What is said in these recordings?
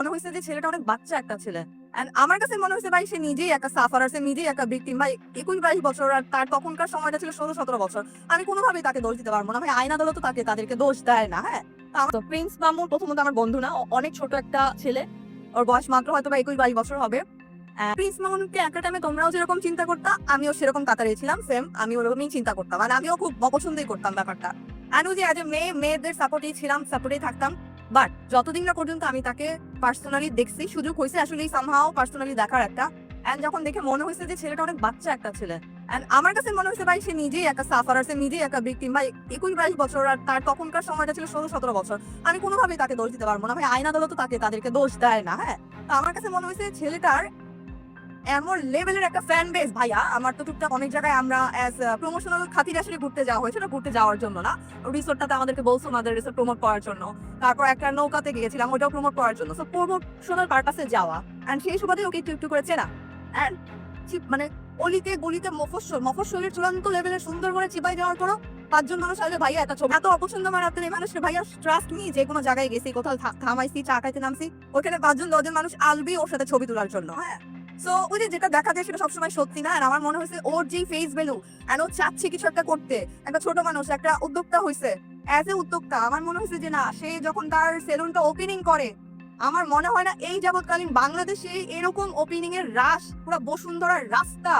মনে হয়েছে যে ছেলেটা অনেক বাচ্চা একটা ছেলে। আমার কাছে মনে হয়েছে ভাই, সে নিজেই একটা সাফারার সে নিজেই একটা ভিকটিম ভাই, একুশ বাইশ বছর আর তার তখনকার সময়টা ছিল ষোলো সতেরো বছর। আমি কোনোভাবেই তাকে দোষ দিতে পারব না। ভাই, আইন আদালত তাকে, তাদেরকে দোষ দেয় না হ্যাঁ? প্রিন্স মামুন প্রথমত আমার বন্ধু না অনেক ছোট একটা ছেলে। ওর বয়স মাত্র হয়তো বা একুশ বাইশ বছর হবে। প্রিন্স মামুনকে একটা টাইমে তোমরাও যেরকম চিন্তা করতা, আমিও সেরকম কাতারে ছিলাম সেম আমি ওরকমই চিন্তা করতাম। মানে আমিও খুব অপছন্দই করতাম ব্যাপারটা। আর ওই যে আজ মেয়ে, মেয়েদের সাপোর্টেই ছিলাম সাপোর্টেই থাকতাম। বাট যতদিন না পর্যন্ত আমি তাকে পার্সোনালি দেখছি, সুযোগ হয়েছে আসলে সামহাও পার্সোনালি দেখার একটা। অ্যান্ড যখন দেখে মনে হয়েছে যে ছেলেটা অনেক বাচ্চা একটা ছেলে। অ্যান্ড আমার কাছে মনে হয়েছে ভাই, সে নিজেই একটা সাফার সে নিজেই একটা ভিকটিম ভাই, একুশ বাইশ বছর আর তার তখনকার সময়টা ছিল ষোলো, সতেরো বছর। আমি কোনোভাবেই তাকে দোষ দিতে পারব না। ভাই আইন আদালত তাকে, তাদেরকে দোষ দেয় না হ্যাঁ? আমার কাছে মনে হয়েছে ছেলেটার এমন লেভেলের একটা ফ্যান বেস ভাইয়া। আমার তো টুকটাক অনেক জায়গায় আমরা অ্যাজ প্রমোশনাল খাতির আসলে ঘুরতে যাওয়া হয়েছিল ঘুরতে যাওয়ার জন্য না। রিসোর্টটাতে আমাদেরকে বলছো আমাদের রিসোর্ট প্রমোট করার জন্য। তারপর একটা নৌকাতে গিয়েছিলাম, ওটাও প্রমোট করার জন্য। সো প্রমোশনাল পারপাসে যাওয়া। অ্যান্ড সেই সুবাদে ওকে একটু একটু করে চেনা। অ্যান্ড মানে অলিতে গলিতে মফস্বল, মফস্বলের চূড়ান্ত লেভেলে সুন্দর করে চিপাই যাওয়ার পরও পাঁচজন মানুষ আসলে ভাইয়া এত ছবি এত অপছন্দ আমার আপনার এই মানুষের ভাইয়া ট্রাস্ট নিয়ে যে কোনো জায়গায় গেছি, কোথাও থামাইছি, চা খাইতে নামছি, ওখানে পাঁচজন, দশজন মানুষ আসবেই ওর সাথে ছবি তোলার জন্য হ্যাঁ। সো ওই যেটা দেখা যায় সেটা সবসময় সত্যি না আর আমার মনে হয়েছে ওর ফেস ভ্যালু চাচ্ছে কিছু একটা করতে। একটা ছোট মানুষ, একটা উদ্যোক্তা হয়েছে অ্যাজ এ উদ্যোক্তা, আমার মনে হয়েছে যে না, সে যখন তার সেলুনটা ওপেনিং করে, আমার মনে হয় না এই যাবৎকালীন বাংলাদেশে এরকম ওপেনিং এর রাস পুরো বসুন্ধরার রাস্তা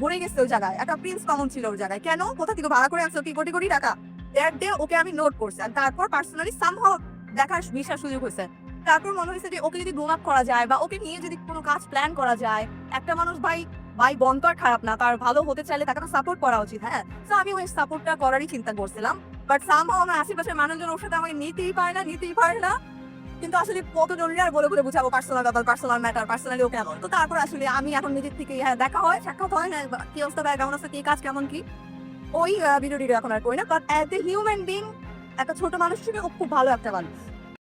ভরে গেছে ওই জায়গায়। একটা প্রিন্স কমন ছিল ওর জায়গায়। কেন? কোথা থেকে ভাড়া করে আনছো কি কোটি কোটি টাকা? দ্যাট ডে ওকে আমি নোট করছি আর তারপর পার্সোনালি সামহাও দেখার বিশাল সুযোগ হয়েছে। তারপর মনে হয়েছে যে ওকে যদি গ্রোন আপ করা যায় বা ওকে নিয়ে যদি কোনো কাজ প্ল্যান করা যায়, একটা মানুষ ভাই ভাই বন্ধ আর খারাপ না, তার ভালো হতে চাইলে তাকে তো সাপোর্ট করা উচিত হ্যাঁ? তো আমি ওই সাপোর্টটা করারই চিন্তা করছিলাম। বাট সামহাও আমার আশেপাশের মানুষজন ওর সাথে আমাকে নিতেই পারে না, নিতেই পারে না। কিন্তু আসলে কত কতজনের আর বলে বলে বুঝাবো পার্সোনাল ব্যাপার পার্সোনাল ম্যাটার পার্সোনালি ও কেমন? তো তারপর আসলে আমি এখন নিজের থেকে হ্যাঁ দেখা হয়, সাক্ষাৎ হয় না বা কি অবস্থা ভাই কেমন আছে কি কাজ, কেমন কি, ওই ভিডিও টিডিও এখন আর করি না। But as a human being একটা ছোট মানুষ হিসেবে ও খুব ভালো একটা মানুষ।